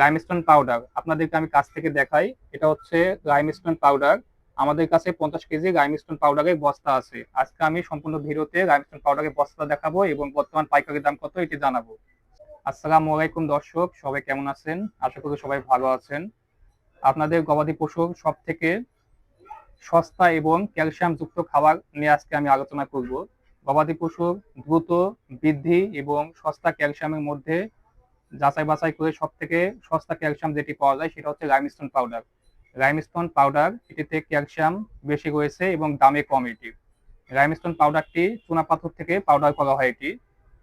রাইমস্টোন powder আপনাদেরকে আমি কাছ থেকে দেখাই, এটা হচ্ছে রাইমস্টোন পাউডার আমাদের কাছে পঞ্চাশ কেজি রাইমস্টোন পাউডারের বস্তা আছে। আজকে আমি সম্পূর্ণ ভিডিওতে রাইমস্টোন পাউডারের বস্তা দেখাবো এবং বর্তমান পাইকারি দাম কত এটি জানাব। আসসালামু আলাইকুম দর্শক, সবাই কেমন আছেন? আশা করি সবাই ভালো আছেন। আপনাদের গবাদি পশুর সব থেকে সস্তা এবং ক্যালসিয়াম যুক্ত খাবার নিয়ে আজকে আমি আলোচনা করব। গবাদি পশুর দ্রুত বৃদ্ধি এবং সস্তা ক্যালসিয়ামের মধ্যে যাচাই বাছাই করে সব থেকে সস্তা ক্যালসিয়াম যেটি পাওয়া যায় সেটা হচ্ছে রাইমস্টোন পাউডার। রাইমস্টোন পাউডার, এটিতে ক্যালসিয়াম বেশি রয়েছে এবং দামে কম এটি। রাইমস্টোন পাউডারটি চুনাপাথর থেকে পাউডার করা হয় এটি।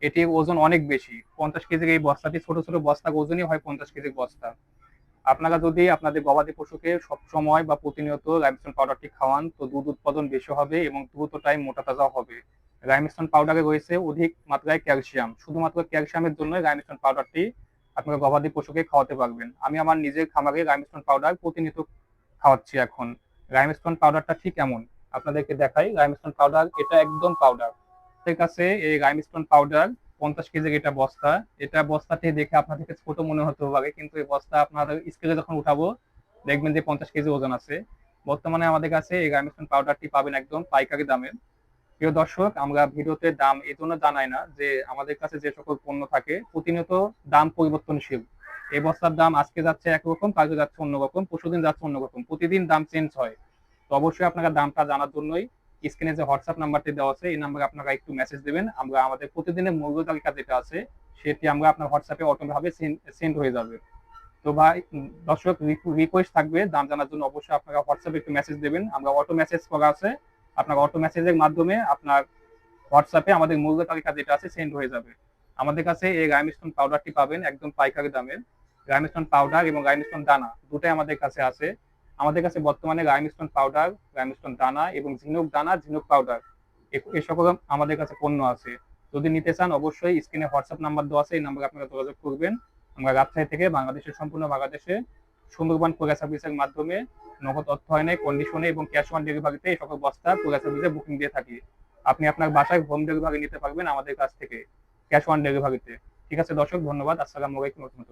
এটির ওজন অনেক বেশি, পঞ্চাশ কেজির এই বস্তাটি ছোট ছোট বস্তার ওজনই হয় পঞ্চাশ কেজির বস্তা। আপনারা যদি আপনাদের গবাদি পশুকে সব সময় বা প্রতিনিয়ত রাইমস্টোন পাউডারটি খাওয়ান, তো দুধ উৎপাদন বেশি হবে এবং দ্রুত টাইম মোটা তাজা হবে। রাইমস্টোন পাউডারে রয়েছে অধিক মাত্রায় ক্যালসিয়াম। শুধুমাত্র ক্যালসিয়ামের জন্য রাইমস্টোন পাউডারটি আপনারা গবাদি পশুকে খাওয়াতে পারবেন। আমি আমার নিজের খামারে রাইমস্টোন পাউডার প্রতিনিয়ত খাওয়াচ্ছি এখন। রাইমস্টোন পাউডারটা ঠিক এমন, আপনাদেরকে দেখাই। রাইমস্টোন পাউডার, এটা একদম পাউডার। ঠিক আছে এই রাইমস্টোন পাউডার পঞ্চাশ কেজির এটা বস্তা, এটা বস্তাটি দেখে আপনাদেরকে ছোট মনে হতে পারে, কিন্তু এই বস্তা আপনাদের স্কেলে যখন উঠাবো, দেখবেন যে পঞ্চাশ কেজি ওজন আছে। বর্তমানে আমাদের কাছে এই রাইমস্টোন পাউডারটি পাবেন একদম পাইকারি দামে। প্রিয় দর্শক, আমরা ভিডিওতে দাম এই জন্য জানাই না যে আমাদের কাছে যে সকল পণ্য থাকে, প্রতিনিয়ত দাম পরিবর্তনশীল। এই বস্তার দাম আজকে যাচ্ছে একরকম, কালকে যাচ্ছে অন্যরকম, পরশুদিন যাচ্ছে অন্যরকম। প্রতিদিন দাম চেঞ্জ হয়। তো অবশ্যই আপনারা দামটা জানার জন্যই স্ক্রিনে যে হোয়াটসঅ্যাপ নাম্বারটি দেওয়া আছে, এই নাম্বারে আপনারা একটু মেসেজ দেবেন। আমরা আমাদের প্রতিদিনের মূল্য তালিকা যেটা আছে, সেটি আমরা আপনার হোয়াটসঅ্যাপে অটোভাবে সেন্ড হয়ে যাবে। তো ভাই দর্শক রিকোয়েস্ট থাকবে, দাম জানার জন্য অবশ্যই আপনারা হোয়াটসঅ্যাপে একটু মেসেজ দেবেন। আমরা অটো মেসেজ করা আছে। আপনার অটো মেসেজের মাধ্যমে আপনার হোয়াটসঅ্যাপে আমাদের মূল্য তালিকা যেটা আছে সেন্ড হয়ে যাবে। আমাদের কাছে এই রাইমস্টোন পাউডারটি পাবেন একদম পাইকারি দামের। রাইমস্টোন পাউডার এবং রাইমস্টোন দানা দুটাই আমাদের কাছে আছে। আমাদের কাছে বর্তমানে রাইমস্টোন পাউডার রাইমস্টোন দানা এবং ঝিনুক দানা, ঝিনুক পাউডার এ সকল আমাদের কাছে পণ্য আছে। যদি নিতে চান অবশ্যই স্ক্রিনে হোয়াটসঅ্যাপ নাম্বার দেওয়া আছে, এই নাম্বারে আপনারা যোগাযোগ করবেন। আমরা রাজশাহী থেকে বাংলাদেশের, সম্পূর্ণ বাংলাদেশে সুন্দরবন কোয়া সার্ভিসের মাধ্যমে নগদ অর্থ হয় নাই কন্ডিশনে এবং ক্যাশ অন ডেলিভারিতে এই সকল বস্তা কোয়া সার্ভিসে বুকিং দিয়ে থাকি। আপনি আপনার বাসায় হোম ডেলিভারি নিতে পারবেন আমাদের কাছ থেকে ক্যাশ অন ডেলিভারিতে ঠিক আছে দর্শক, ধন্যবাদ। আসসালামু আলাইকুম রহমতুল্লাহ।